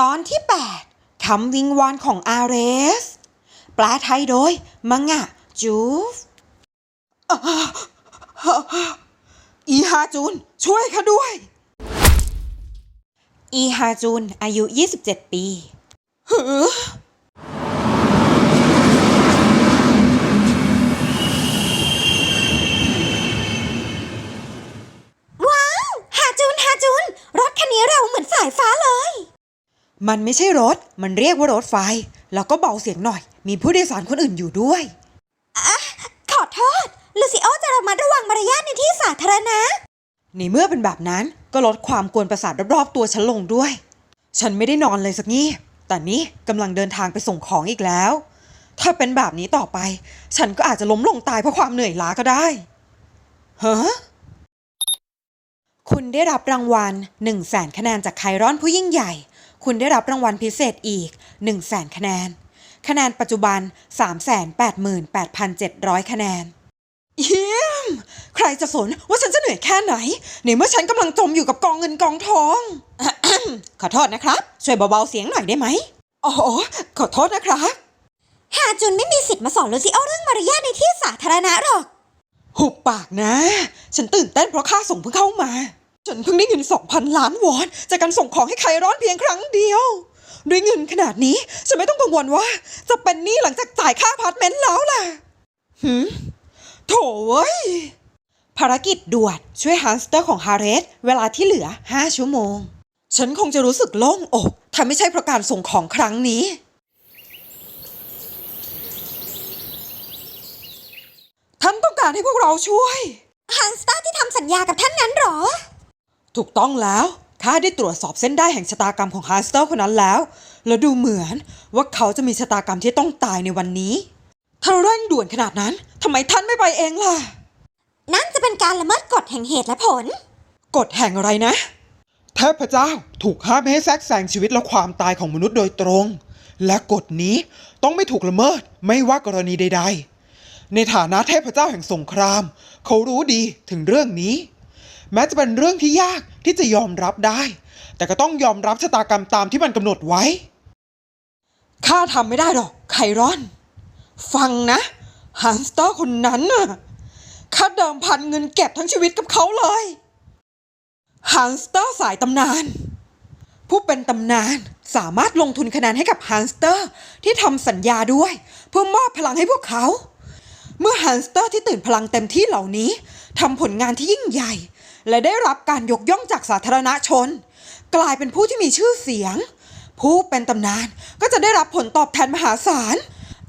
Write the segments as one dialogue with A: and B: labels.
A: ตอนที่ 8 คำวิงวอนของอาเรสแปลไทยโดย มังงะ จูฟอีฮาจุน ช่วยข้าด้วย อีฮาจุน อายุ 27 ปี หือ
B: ว้าว หาจูน หาจูน รถคันนี้เร็วเหมือนสายฟ้าเลย
A: มันไม่ใช่รถ มันเรียกว่ารถไฟ แล้วก็เบาเสียงหน่อย มีผู้โดยสารคนอื่นอยู่ด้วย
B: ขอโทษ ลูซิโอจะระมัดระวังมารยาทในที่สาธารณะ
A: ในเมื่อเป็นแบบนั้นก็ลดความกวนประสาทรอบๆตัวฉันลงด้วย ฉันไม่ได้นอนเลยสักงี้ แต่นี้กำลังเดินทางไปส่งของอีกแล้ว ถ้าเป็นแบบนี้ต่อไป ฉันก็อาจจะล้มลงตายเพราะความเหนื่อยล้าก็ได้ฮะคุณได้รับรางวัล1 0 0 0 0แสนคะแนนจากไครอนผู้ยิ่งใหญ่ คุณได้รับรางวัลพิเศษอีก 1 0 0 0 0แสนคะแนน คะแนนปัจจุบัน 388,700 คะแนน เยี่ยม ใครจะสนว่าฉันจะเหนื่อยแค่ไหน ในเมื่อฉันกำลังจมอยู่กับกองเงินกองทอง ขอโทษนะครับ ช่วยเบาๆเสียงหน่อยได้ไหมอ๋อขอโทษนะครับ
B: หาจูนไม่มีสิทธิ์มาสอนลูซิโอเรื่องมารยาทในที่สาธารณะหรอก
A: หุบปากนะ ฉันตื่นเต้นเพราะค่าส่งเพิ่งเข้ามา ฉันเพิ่งได้เงิน2,000ล้านวอนจากการส่งของให้ใครร้อนเพียงครั้งเดียว ด้วยเงินขนาดนี้ฉันไม่ต้องกังวลว่า จะเป็นหนี้หลังจากจ่ายค่าพาร์ตเมนต์แล้วล่ะหืมโถเว้ยภารกิจด่วนช่วยฮันสเตอร์ของฮาร์เรสเวลาที่เหลือ 5 ชั่วโมง ฉันคงจะรู้สึกโล่งอกถ้าไม่ใช่เพราะการส่งของครั้งนี้ ท่านต้องการให้พวกเราช่วย
B: ฮันสเตาร์ที่ทำสัญญากับท่านนั้นหรอ
A: ถูกต้องแล้วข้าได้ตรวจสอบเส้นได้แห่งชะตากรรมของฮาร์สเตอร์คนนั้นแล้ว แล้วดูเหมือนว่าเขาจะมีชะตากรรมที่ต้องตายในวันนี้ถ้าเร่งด่วนขนาดนั้นทำไมท่านไม่ไปเองล่ะ
B: นั่นจะเป็นการละเมิดกฎแห่งเหตุและผล
A: กฎแห่งอะไรนะ
C: เทพเจ้าถูกห้ามไม่ให้แทรกแซงชีวิตและความตายของมนุษย์โดยตรง และกฎนี้ต้องไม่ถูกละเมิดไม่ว่ากรณีใด ๆ ในฐานะเทพเจ้าแห่งสงคราม เขารู้ดีถึงเรื่องนี้ แม้จะเป็นเรื่องที่ยากที่จะยอมรับได้ แต่ก็ต้องยอมรับชะตากรรมตามที่มันกำหนดไว้
A: ข้าทำไม่ได้หรอกไครอน ฟังนะฮันสเตอร์คนนั้นน่ะข้าเดิมพันเงินเก็บทั้งชีวิตกับเขาเลยฮันสเตอร์สายตำนาน ผู้เป็นตำนานสามารถลงทุนคะแนนให้กับฮันสเตอร์ที่ทำสัญญาด้วย เพื่อมอบพลังให้พวกเขา เมื่อฮันสเตอร์ที่ตื่นพลังเต็มที่เหล่านี้ทำผลงานที่ยิ่งใหญ่ และได้รับการยกย่องจากสาธารณชน กลายเป็นผู้ที่มีชื่อเสียง ผู้เป็นตำนานก็จะได้รับผลตอบแทนมหาศาล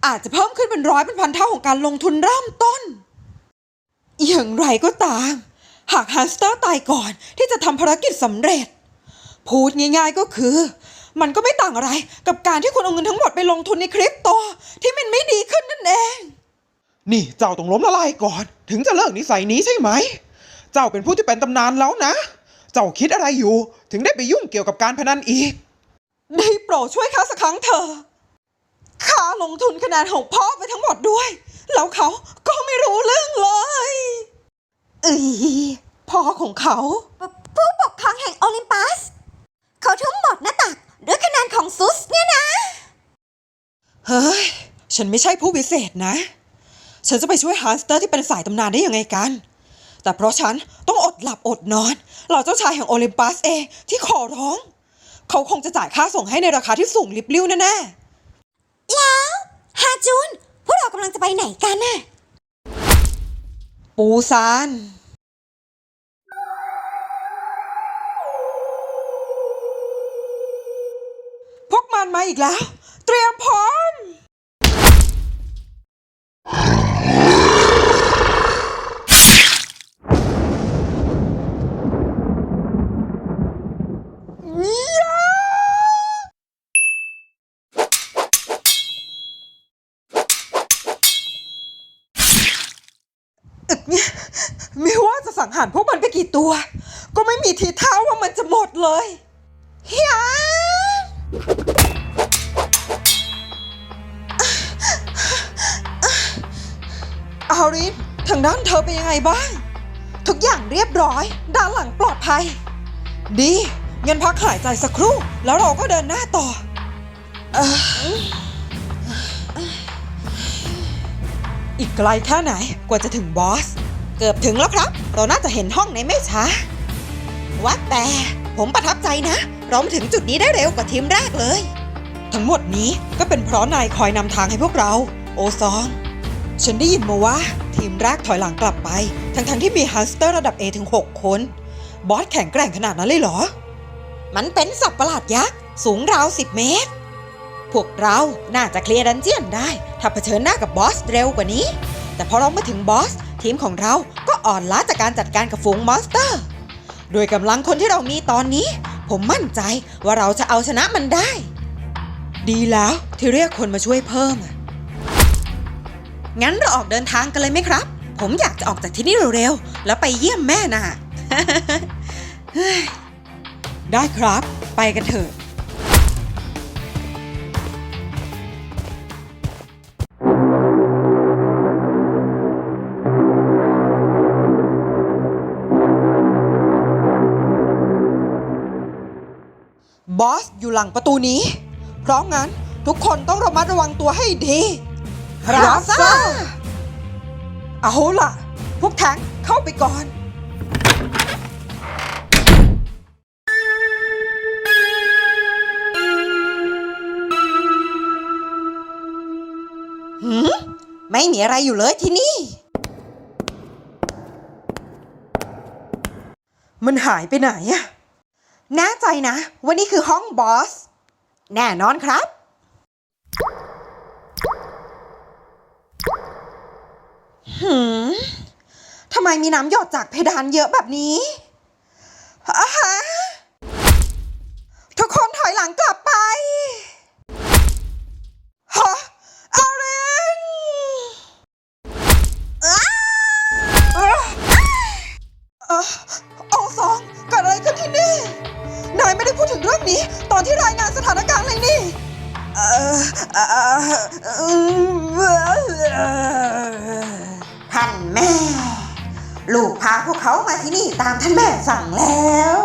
A: อาจจะเพิ่มขึ้นเป็นร้อยเป็นพันเท่าของการลงทุนเริ่มต้น อย่างไรก็ตาม หากฮันสเตอร์ตายก่อนที่จะทำภารกิจสำเร็จ พูดง่ายๆก็คือ มันก็ไม่ต่างอะไรกับการที่คุณเอาเงินทั้งหมดไปลงทุนในคริปโต ที่มันไม่ดีขึ้นนั่นเอง
C: นี่เจ้าต้องล้มละลายก่อน ถึงจะเลิกนิสัยนี้ใช่ไหม เจ้าเป็นผู้ที่เป็นตำนานแล้วนะ เจ้าคิดอะไรอยู่ ถึงได้ไปยุ่งเกี่ยวกับการพนันอีก
A: ได้โปรดช่วยข้าสักครั้งเถอะข้าลงทุนคะแนนของพ่อไปทั้งหมดด้วย แล้วเขาก็ไม่รู้เรื่องเลยเอ้ยพ่อของเขา
B: ผู้ปกครองแห่งโอลิมปัส เขาทุ่มหมดหน้าตักด้วยคะแนนของซุสเนี่ยนะ
A: เฮ้ย ฉันไม่ใช่ผู้พิเศษนะ ฉันจะไปช่วยฮันสเตอร์ที่เป็นสายตำนานได้ยังไงกัน แต่เพราะฉันต้องอดหลับอดนอนเหล่าเจ้าชายแห่งโอลิมปัสเองที่ขอร้อง เขาคงจะจ่ายค่าส่งให้ในราคาที่สูงลิบลิ่วแน่
B: แล้วฮาจูนพวกเรากำลังจะไปไหนกันน่ะ
A: ๆปูซานพวกมันมาอีกแล้ว เตรียมพร้อม ไม่ว่าจะสังหารพวกมันไปกี่ตัว ก็ไม่มีทีท่าว่ามันจะหมดเลยเฮียอารินทางด้านเธอเป็นยังไงบ้าง ทุกอย่างเรียบร้อย ด้านหลังปลอดภัย ดีเงินพักหายใจสักครู่ แล้วเราก็เดินหน้าต่อ เออ อีกไกลแค่ไหนกว่าจะถึงบอส เกือบถึงแล้วครับ เราน่าจะเห็นห้องในไม่ช้า
B: ว่าแต่ ผมประทับใจนะ เรามาถึงจุดนี้ได้เร็วกว่าทีมแรกเลย
A: ทั้งหมดนี้ก็เป็นเพราะนายคอยนำทางให้พวกเรา โอซอง ฉันได้ยินมาว่า ทีมแรกถอยหลังกลับไป ทั้งๆที่มีฮันสเตอร์ระดับ A ถึง 6 คน บอสแข็งแกร่งขนาดนั้นเลยเหรอ
B: มันเป็นสัตว์ประหลาดยักษ์สูงราว 10 เมตร พวกเราน่าจะเคลียร์ดันเจียนได้ ถ้าเผชิญหน้ากับบอสเร็วกว่านี้ แต่พอเรามาถึงบอส ทีมของเราก็อ่อนล้าจากการจัดการกับฝูงมอนสเตอร์ โดยกำลังคนที่เรามีตอนนี้ ผมมั่นใจว่าเราจะเอาชนะมันได้
A: ดีแล้วที่เรียกคนมาช่วยเพิ่ม
B: งั้นเราออกเดินทางกันเลยไหมครับ ผมอยากจะออกจากที่นี่เร็วๆแล้วไปเยี่ยมแม่น่ะ
A: ได้ครับ ไปกันเถอะ บอสอยู่หลังประตูนี้ เพราะงั้นทุกคนต้องระมัดระวังตัวให้ดี
B: รับทราบ
A: เอาล่ะ พวกแทงเข้าไปก่อน
B: หืม ไม่มีอะไรอยู่เลยที่นี่
A: มันหายไปไหนอะ
B: แน่ใจนะว่านี่คือห้องบอส แน่นอนครับ หืมทำไมมีน้ำหยดจากเพดานเยอะแบบนี้
A: พูดถึงเรื่องนี้ ตอนที่รายงานสถานการณ์เลยนี่เอ่อเอ่อเอ่อ
B: ท่านแม่ ลูกพาพวกเขามาที่นี่ตามท่านแม่สั่งแล้ว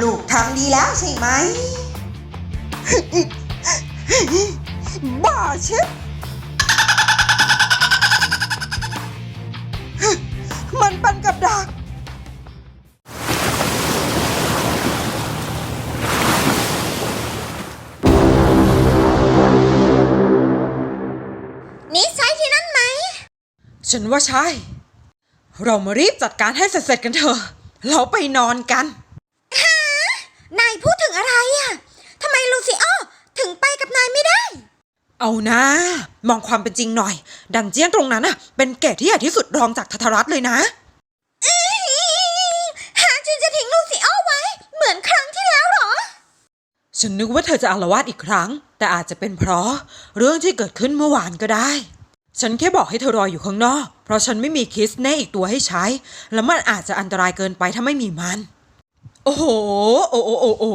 B: ลูกทำดีแล้วใช่ไหม
A: บ้าเชิบมันเป็นกับดัก ฉันว่าใช่ เรามารีบจัดการให้เสร็จๆกันเถอะ เราไปนอนกัน
B: นายพูดถึงอะไรอะทำไมลูซิโอถึงไปกับนายไม่ได้
A: เอานะ มองความเป็นจริงหน่อย ดันเจียนตรงนั้นน่ะเป็นเกตที่ใหญ่ที่สุดรองจากทัทรัสเลยนะ
B: หากฉันจะทิ้งลูซิโอไว้ เหมือนครั้งที่แล้วเหรอ
A: ฉันนึกว่าเธอจะอาละวาดอีกครั้ง แต่อาจจะเป็นเพราะ เรื่องที่เกิดขึ้นเมื่อวานก็ได้ ฉันแค่บอกให้เธอรออยู่ข้างนอก เพราะฉันไม่มีคิสเน่อีกตัวให้ใช้ แล้วมันอาจจะอันตรายเกินไปถ้าไม่มีมัน โอ้โห โอ้โอ้โอ้โอ้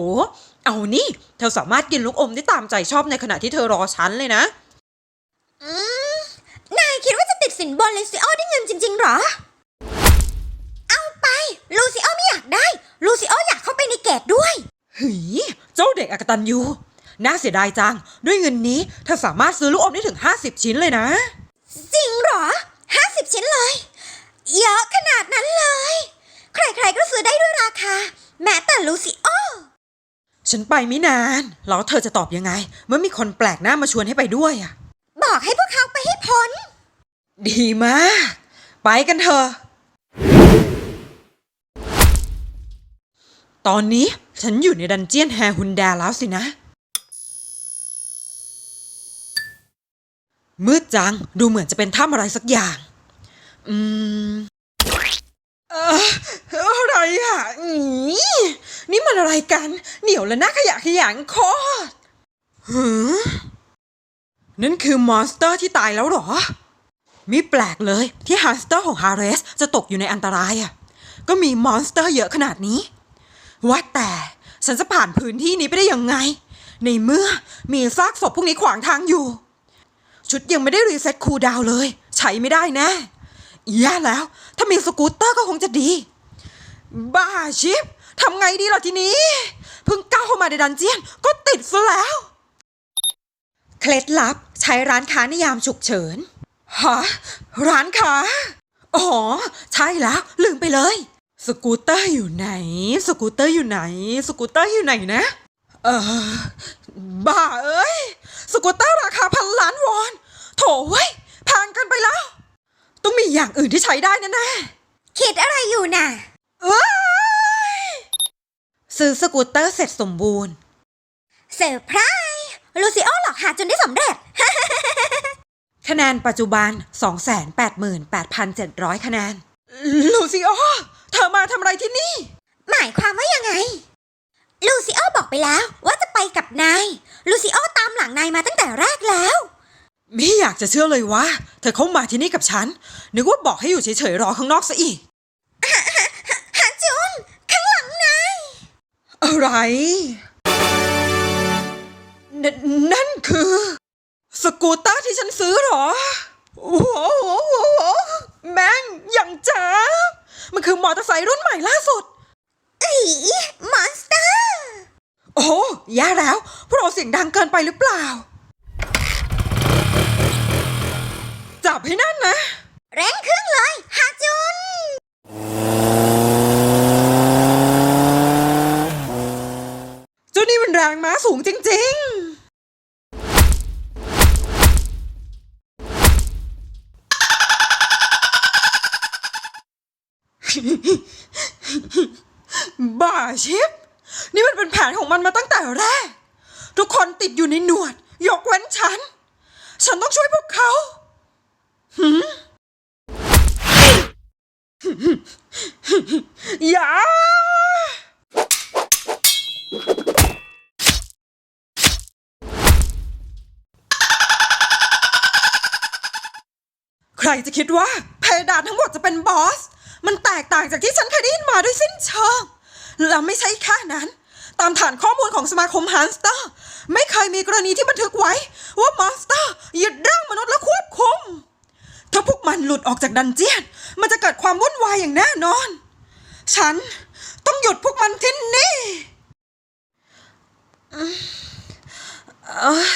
A: เอานี่ เธอสามารถกินลูกอมได้ตามใจชอบในขณะที่เธอรอฉันเลยนะ
B: อืม นายคิดว่าจะติดสินบนลูซิโอได้เงินจริงๆเหรอ เอาไป ลูซิโอไม่อยากได้ ลูซิโออยากเข้าไปในเกตด้วย
A: เฮ้ยเจ้าเด็กอกตันยูน่าเสียดายจัง ด้วยเงินนี้เธอสามารถซื้อลูกอมได้ถึง 50 ชิ้นเลยนะ
B: จริงเหรอห้าสิบชิ้นเลย เยอะขนาดนั้นเลย ใครๆก็ซื้อได้ด้วยราคา แม้แต่ลูซิโอ
A: ฉันไปไม่นาน แล้วเธอจะตอบยังไง เมื่อมีคนแปลกหน้ามาชวนให้ไปด้วยอะ
B: บอกให้พวกเขาไปให้พ้น
A: ดีมาก ไปกันเถอะ ตอนนี้ฉันอยู่ในดันเจียนแฮฮุนแดแล้วสินะ มืดจัง ดูเหมือนจะเป็นถ้ำอะไรสักอย่าง อืม เอออะไรอะอีนี่มันอะไรกัน เหนียวและน่าขยะขยงโคตรหือนั่นคือมอนสเตอร์ที่ตายแล้วเหรอมิแปลกเลยที่ฮันสเตอร์ของฮาร์เรสจะตกอยู่ในอันตรายอะ ก็มีมอนสเตอร์เยอะขนาดนี้ ว่าแต่ฉันจะผ่านพื้นที่นี้ไปได้ยังไง ในเมื่อมีซากศพพวกนี้ขวางทางอยู่ ชุดยังไม่ได้รีเซ็ตคูลดาวเลย ใช้ไม่ได้แน่แย่แล้ว ถ้ามีสกูตเตอร์ก็คงจะดี บ้าชิปทำไงดีล่ะทีนี้ เพิ่งก้าวเข้ามาในดันเจียน ก็ติดซะแล้ว
B: เคล็ดลับใช้ร้านค้าในยามฉุกเฉิน
A: ฮะร้านค้า อ๋อ ใช่แล้ว ลืมไปเลย สกูตเตอร์อยู่ไหน สกูตเตอร์อยู่ไหน สกูตเตอร์อยู่ไหนนะ เออบ้าเอ้ย สกูตเตอร์ราคาพันล้านวอน โถเว้ยแพงเกันไปแล้ว ต้องมีอย่างอื่นที่ใช้ได้แน่
B: คิดอะไรอยู่น่ะ
A: ๆเอ้ย
B: ซื้อสกูตเตอร์เสร็จสมบูรณ์
D: เซอร์ไพรส์ลูซิโอหลอกหาจนได้สำเร็จ
B: คะแนนปัจจุบัน 288,700 คะแนน
A: ลูซิโอ เธอมาทำอะไรที่นี่
D: หมายความว่ายังไง ลูซิโอบอกไปแล้วว่าจะไปกับนาย ลูซิโอตามหลังนายมาตั้งแต่แรกแล้ว
A: ไม่อยากจะเชื่อเลยว่า เธอเข้ามาที่นี่กับฉัน นึกว่าบอกให้อยู่เฉยๆรอข้างนอกซะอีก
D: ฮาจุนข้างหลังนาย
A: อะไรนนั่นคือ สกูตเตอร์ที่ฉันซื้อเหรอโอ้โหแม่งอย่างจ๋ามันคือมอเตอร์ไซค์รุ่นใหม่ล่าสุด
D: อีมอนสเตอร์
A: โอ้ แย่แล้ว พวกเราเสียงดังเกินไปหรือเปล่า จับให้นั่นนะ
D: เร่งเครื่องเลยฮาจุน
A: เจ้านี่มันแรงม้าสูงจริง ๆ บ้าชิป นี่มันเป็นแผนของมันมาตั้งแต่แรก ทุกคนติดอยู่ในหนวด ยกเว้นฉัน ฉันต้องช่วยพวกเขาหืมอย่าใครจะคิดว่าเพดานทั้งหมดจะเป็นบอส มันแตกต่างจากที่ฉันเคยได้ยินมาด้วยสิ้นเชิง และไม่ใช่แค่นั้น ตามฐานข้อมูลของสมาคมฮันสเตอร์ไม่เคยมีกรณีที่บันทึกไว้ ว่ามอนสเตอร์ยึดร่างมนุษย์และควบคุม ถ้าพวกมันหลุดออกจากดันเจียน มันจะเกิดความวุ่นวายอย่างแน่นอน ฉันต้องหยุดพวกมันที่นี่มเอ้ย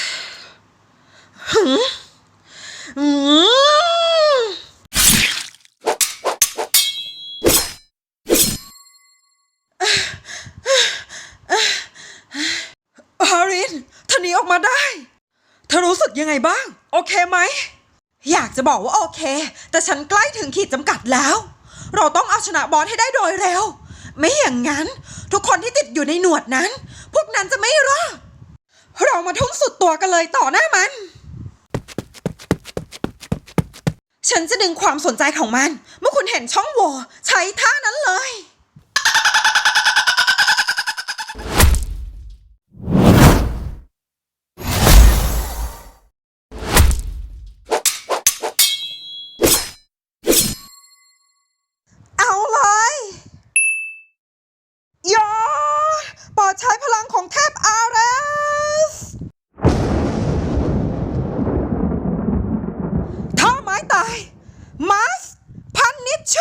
A: หึอืมฮารินเธอหนีออกมาได้ เธอรู้สึกยังไงบ้าง โอเคไหม อยาก จะบอกว่าโอเค แต่ฉันใกล้ถึงขีดจำกัดแล้ว เราต้องเอาชนะบอสให้ได้โดยเร็ว ไม่อย่างนั้น ทุกคนที่ติดอยู่ในหนวดนั้น พวกนั้นจะไม่รอดเรามาทุ่มสุดตัวกันเลยต่อหน้ามัน ฉันจะดึงความสนใจของมัน เมื่อคุณเห็นช่องโหว่ใช้ท่านั้นเลย เอาเลยยอปอดใช้พลังของเทพอาร์เรสท่าไม้ตาย มาส พันนิชโช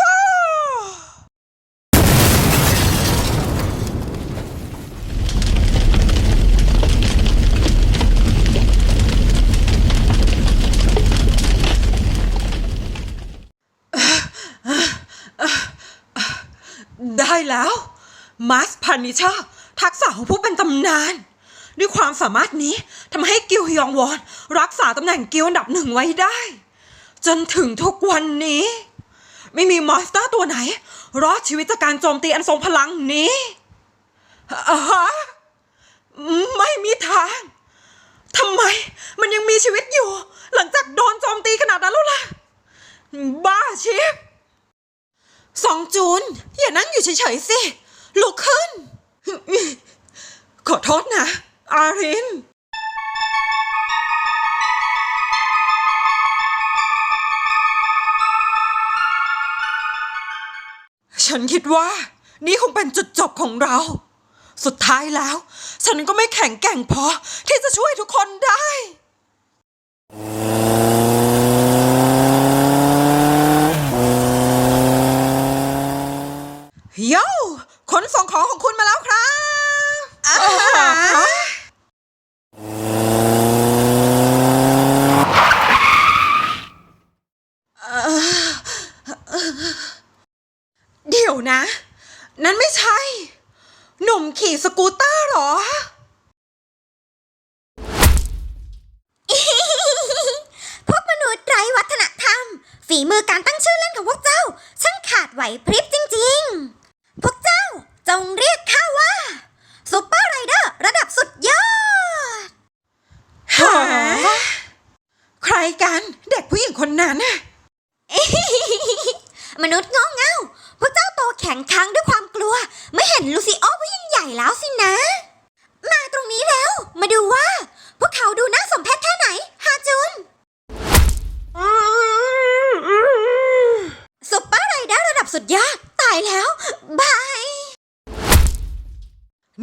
A: ได้ แล้วมาสพันนิชาทักษะของผู้เป็นตำนาน ด้วยความสามารถนี้ทำให้กิลฮยองวอน รักษาตำแหน่งกิลอันดับหนึ่งไว้ได้ จนถึงทุกวันนี้ ไม่มีมอนสเตอร์ตัวไหน รอดชีวิตจากการโจมตีอันทรงพลังนี้อ่าฮะไม่มีทางทำไมมันยังมีชีวิตอยู่ หลังจากโดนโจมตีขนาดนั้นแล้วล่ะ บ้าชิป สองจูน อย่านั่งอยู่เฉยๆสิ ลุกขึ้น ขอโทษนะ อาริน ฉันคิดว่า นี่คงเป็นจุดจบของเรา สุดท้ายแล้ว ฉันก็ไม่แข็งแกร่งพอที่จะช่วยทุกคนได้ โย่ขนส่งของของคุณมาแล้วครับอ่เดี๋ยวนะ นั่นไม่ใช่ หนุ่มขี่สกูตเตอร์หรอ
B: พวกมนุษย์ไร้วัฒนธรรม ฝีมือการตั้งชื่อเล่นของพวกเจ้าช่างขาดไหวพริบจริง ๆ จ้าจงเรียกข้าว่าซุปเปอร์ไรเดอร์ระดับสุดยอด
E: หาใครกันเด็กผู้หญิงคนนั้นน่ะ
B: มนุษย์โง่เง่าพวกเจ้าโตแข็งค้างด้วยความกลัว ไม่เห็นลูซิโอผู้ยิ่งใหญ่แล้วสินะ มาตรงนี้แล้ว มาดูว่า พวกเขาดูน่าสมเพชแค่ไหน ฮาจุนซุปเปอร์ไรเดอร์ระดับสุดยอด ตายแล้ว บาย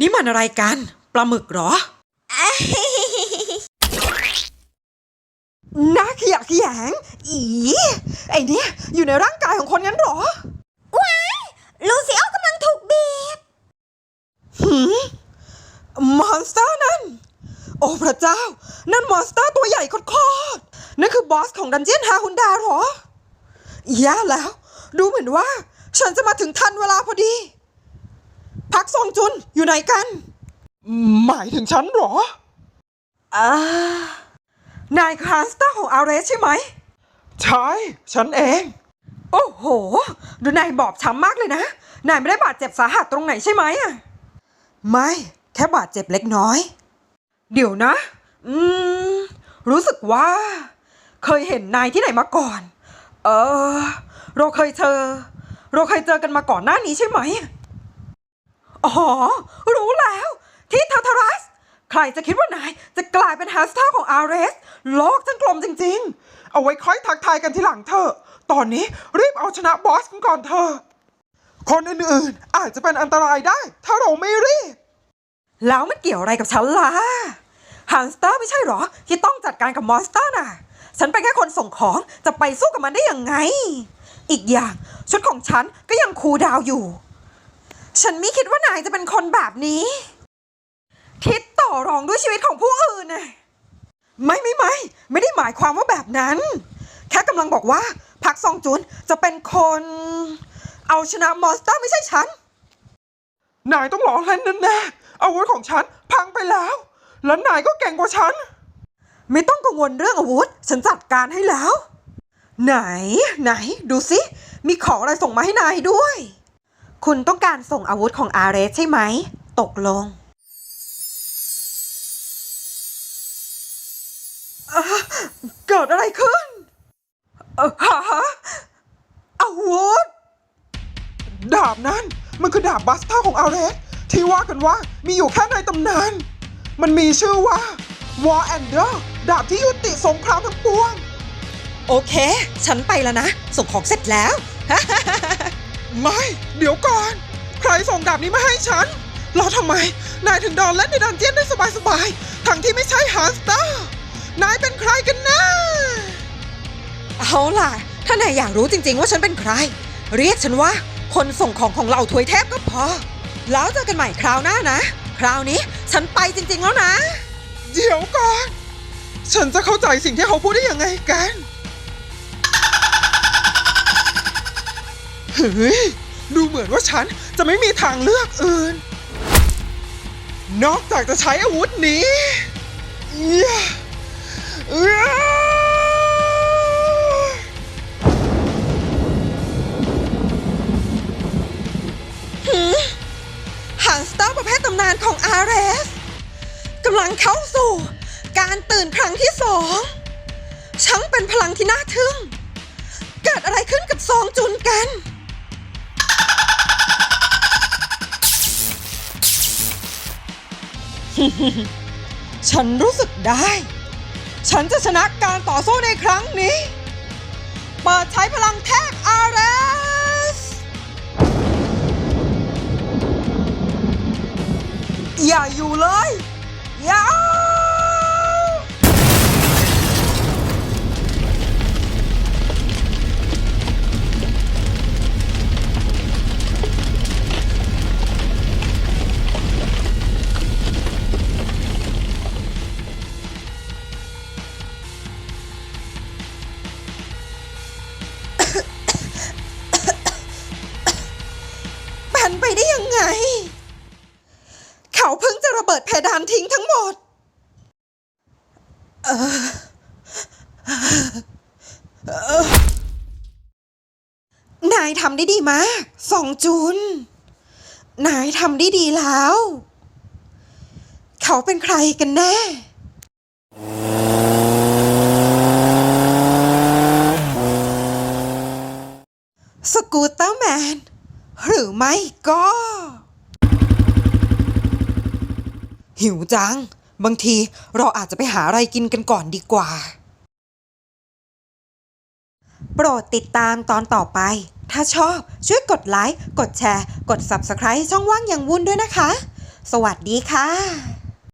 E: นี่มันอะไรกันปลาหมึกเหรอ
A: น่าขยะแขยง อี ไอเนี่ยอยู่ในร่างกายของคนงั้นเหรอ
B: ลูซิโอกำลังถูกบีบ
A: หืมมอนสเตอร์นั่น โอ้พระเจ้า นั่นมอนสเตอร์ตัวใหญ่โคตรๆนั่นคือบอสของดันเจียนฮาฮุนดาเหรอแย่แล้ว ดูเหมือนว่า ฉันจะมาถึงทันเวลาพอดี พักซองจุนอยู่ไหนกัน
F: หมายถึงฉันเหรอ
A: อ่านายครานสเตอร์ของอาเรสใช่ไหม
F: ใช่ ฉันเอง
A: โอ้โห ดูนายบอบช้ำมากเลยนะ นายไม่ได้บาดเจ็บสาหัสตรงไหนใช่ไหมอะไม่ แค่บาดเจ็บเล็กน้อย เดี๋ยวนะ อืม รู้สึกว่า เคยเห็นนายที่ไหนมาก่อน เออ เราเคยเจอ เราเคยเจอกันมาก่อนหน้านี้ใช่ไหม อ๋อ รู้แล้ว ที่ทาทารัส ใครจะคิดว่านายจะกลายเป็นแฮชแท็กของอาร์เรสโลกทั้งกลมจริง ๆ
F: เอาไว้ค่อยทักทายกันทีหลังเถอะตอนนี้รีบเอาชนะบอสกันก่อนเถอะคนอื่นๆ อาจจะเป็นอันตรายได้ ถ้าเราไม่รีบ
A: แล้วมันเกี่ยวอะไรกับฉันล่ะฮันสเตอร์ไม่ใช่หรอ ที่ต้องจัดการกับมอนสเตอร์น่ะ ฉันเป็นแค่คนส่งของจะไปสู้กับมันได้ยังไง อีกอย่างชุดของฉันก็ยังคูดาวอยู่ ฉันไม่คิดว่านายจะเป็นคนแบบนี้ คิดต่อรองด้วยชีวิตของผู้อื่นน่ะไม่ไม่ไม่ไม่ได้หมายความว่าแบบนั้น แค่กำลังบอกว่าพักซองจุนจะเป็นคน เอาชนะมอนสเตอร์ไม่ใช่ฉัน
F: นายต้องหล่อเล่นแน่ๆอาวุธของฉันพังไปแล้ว แล้วนายก็เก่งกว่าฉัน
A: ไม่ต้องกังวลเรื่องอาวุธ ฉันจัดการให้แล้ว ไหน ไหน ดูสิ มีของอะไรส่งมาให้นายด้วย คุณต้องการส่งอาวุธของอาเรสใช่ไหม ตกลงอะเกิดอะไรขึ้นเอ่อฮะอาวุธ
F: ดาบนั้นมันคือดาบบัสเตอร์ของอาเรส ที่ว่ากันว่ามีอยู่แค่ในตำนาน มันมีชื่อว่า War Ender ดาบที่ยุติสงครามทั้งปวง
E: โอเค ฉันไปแล้วนะ ส่งของเสร็จแล้ว
F: ไม่ เดี๋ยวก่อน ใครส่งดาบนี้มาให้ฉันแล้วทำไม นายถึงเดินเล่นในดันเจียนได้สบายๆ ทั้งที่ไม่ใช่ฮาร์สเตอร์ นายเป็นใครกันนะ
E: เอาล่ะ ถ้านายอยากรู้จริงๆว่าฉันเป็นใคร เรียกฉันว่า คนส่งของของเราถวยเทพก็พอ แล้วเจอกันใหม่คราวหน้านะ คราวนี้ฉันไปจริงๆแล้วนะ
F: เดี๋ยวก่อน ฉันจะเข้าใจสิ่งที่เขาพูดได้ยังไงกัน เฮ้ยดูเหมือนว่าฉันจะไม่มีทางเลือกอื่น นอกจากจะใช้อาวุธนี้
E: ชนะกา
A: รต่อสู้ในครั้งนี้ เปิดใช้พลังแทกอาร์เรสอย่าอยู่เลย อย่าายทำได้ดีมากสองจุน นายทำได้ดีแล้ว เขาเป็นใครกันแน่ สกูตเตอร์แมน หรือไม่ก็ หิวจัง บางทีเราอาจจะไปหาอะไรกินกันก่อนดีกว่าโปรดติดตามตอนต่อไป ถ้าชอบช่วยกดไลค์ กดแชร์ กด Subscribe ช่องว่างอย่างวุ่นด้วยนะคะ สวัสดีค่ะ